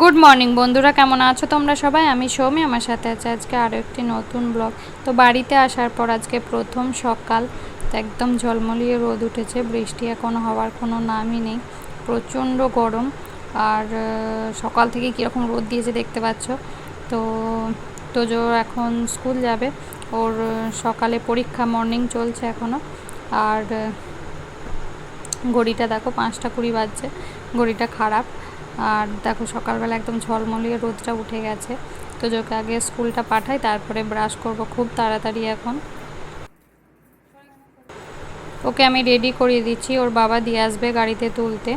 Good morning বন্ধুরা, কেমন আছো তোমরা সবাই? আমি সৌমি, আমার সাথে আছে আজকে আরও একটি নতুন ব্লগ। তো বাড়িতে আসার পর আজকে প্রথম সকাল একদম ঝলমলিয়ে রোদ উঠেছে, বৃষ্টি এখনও হওয়ার কোনো নামই নেই, প্রচণ্ড গরম। আর সকাল থেকে কীরকম রোদ দিয়েছে দেখতে পাচ্ছ? তো, তোজো এখন স্কুল যাবে, ওর সকালে পরীক্ষা মর্নিং চলছে এখনও আর ঘড়িটা দেখো, পাঁচটা কুড়ি বাজছে, ঘড়িটা খারাপ। আর দেখো সকালবেলা একদম ঝলমলিয়ে রোদটা উঠে গেছে। তো যোকে আগে স্কুলটা পাঠাই, তারপরে ব্রাশ করব খুব তাড়াতাড়ি এখন। ওকে আমি রেডি করিয়ে দিচ্ছি, ওর বাবা দিয়ে আসবে গাড়িতে তুলতে।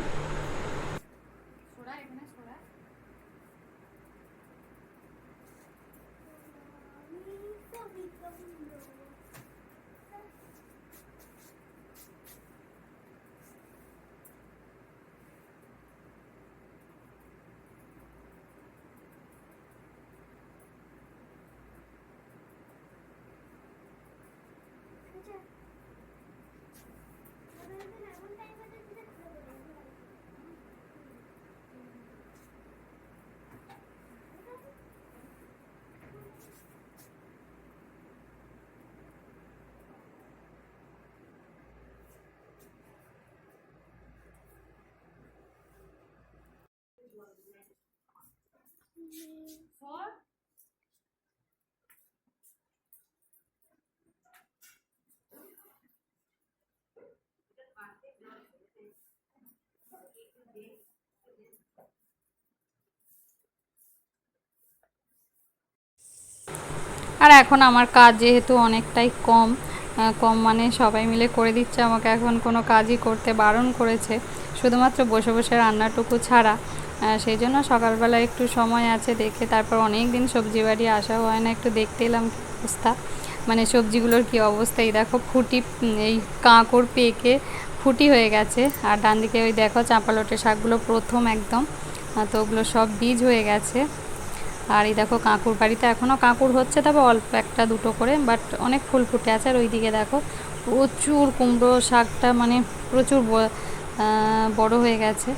আর এখন আমার কাজ যেহেতু অনেকটাই কম কম মানে সবাই মিলে করে দিচ্ছে, আমাকে এখন কোনো কাজই করতে বারণ করেছে। শুধুমাত্র বসে বসে রান্নাটুকু ছাড়া। সেই জন্য সকালবেলা একটু সময় আছে দেখে তারপর অনেক দিন সবজি বাড়ি আসা হয় না, একটু দেখতে এলাম অবস্থা। মানে সবজিগুলোর কী অবস্থা, এই দেখো ফুটি এই কাঁকড় পেকে ফুটি হয়ে গেছে, আর ডান দিকে ওই দেখো চাঁপালটে শাকগুলো প্রথম একদম তো ওগুলো সব বীজ হয়ে গেছে। আর এই দেখো কাঁকুর বাড়িতে এখনও কাঁকুর হচ্ছে, তবে অল্প একটা দুটো করে বাট অনেক ফুল ফুটে আছে। আর ওইদিকে দেখো প্রচুর কুমড়ো শাকটা মানে প্রচুর বড় হয়ে গেছে।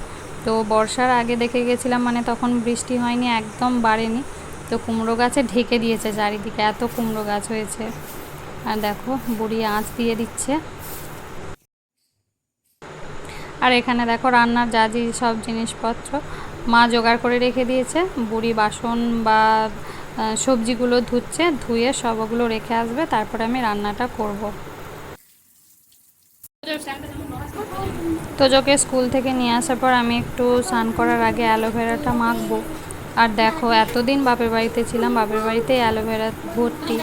তো বর্ষার আগে দেখে গেছিলাম মানে তখন বৃষ্টি হয়নি, একদম বাড়েনি। তো কুমড়ো গাছে ঢেকে দিয়েছে চারিদিকে, এত কুমড়ো গাছ হয়েছে। আর দেখো, বুড়ি আঁচ দিয়ে দিচ্ছে। আর এখানে দেখো রান্নার যা যে সব জিনিসপত্র, মা জোগাড় করে রেখে দিয়েছে। বুড়ি বাসন বা সবজিগুলো ধুচ্ছে, ধুয়ে সব ওগুলো রেখে আসবে, তারপরে আমি রান্নাটা করব। তোজোকে স্কুল থেকে নিয়ে আসার পর আমি একটু স্নান করার আগে অ্যালোভেরাটা মাখবো। আর দেখো, এতদিন বাপের বাড়িতে ছিলাম, বাপের বাড়িতে অ্যালোভেরা ভর্তি।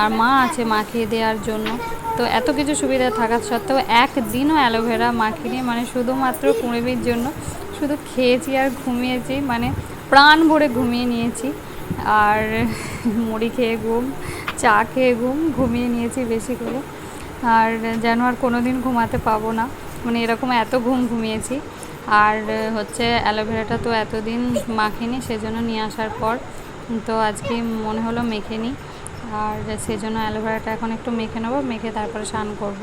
আর মা আছে মাখিয়ে দেওয়ার জন্য। তো এত কিছু সুবিধা থাকা সত্ত্বেও একদিনও অ্যালোভেরা মাখিনি মানে শুধুমাত্র কুঁড়েমির জন্য। শুধু খেয়েছি আর ঘুমিয়েছি মানে প্রাণ ভরে ঘুমিয়ে নিয়েছি। আর মুড়ি খেয়ে ঘুম, চা খেয়ে ঘুম, ঘুমিয়ে নিয়েছি বেশি করে। আর যেন আর কোনো দিন ঘুমাতে পাবো না। মানে এরকম এত ঘুম ঘুমিয়েছি। আর হচ্ছে অ্যালোভেরাটা তো এতদিন মাখিনি, সেজন্য নিয়ে আসার পর তো আজকে মনে হলো মেখে নিই আর সেজন্য অ্যালোভেরাটা এখন একটু মেখে নেব, মেখে তারপরে স্নান করব।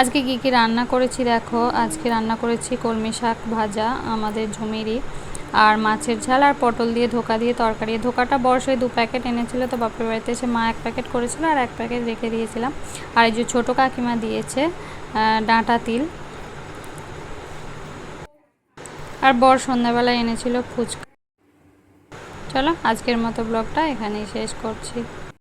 আজকে কী কী রান্না করেছি দেখো? আজকে রান্না করেছি কলমি শাক ভাজা, আমাদের ঝুমেরি, আর মাছের ঝাল, আর পটল দিয়ে ধোকা দিয়ে তরকারি। ধোকাটা বর্ষে দু প্যাকেট এনেছিল তো বাপের বাড়িতে এসে মা এক প্যাকেট করেছিল আর এক প্যাকেট রেখে দিয়েছিলাম। আর এই যে ছোটো কাকিমা দিয়েছে ডাঁটা তিল। আর বর সন্ধ্যাবেলায় এনেছিল ফুচকা। চলো আজকের মতো ব্লগটা এখানেই শেষ করছি।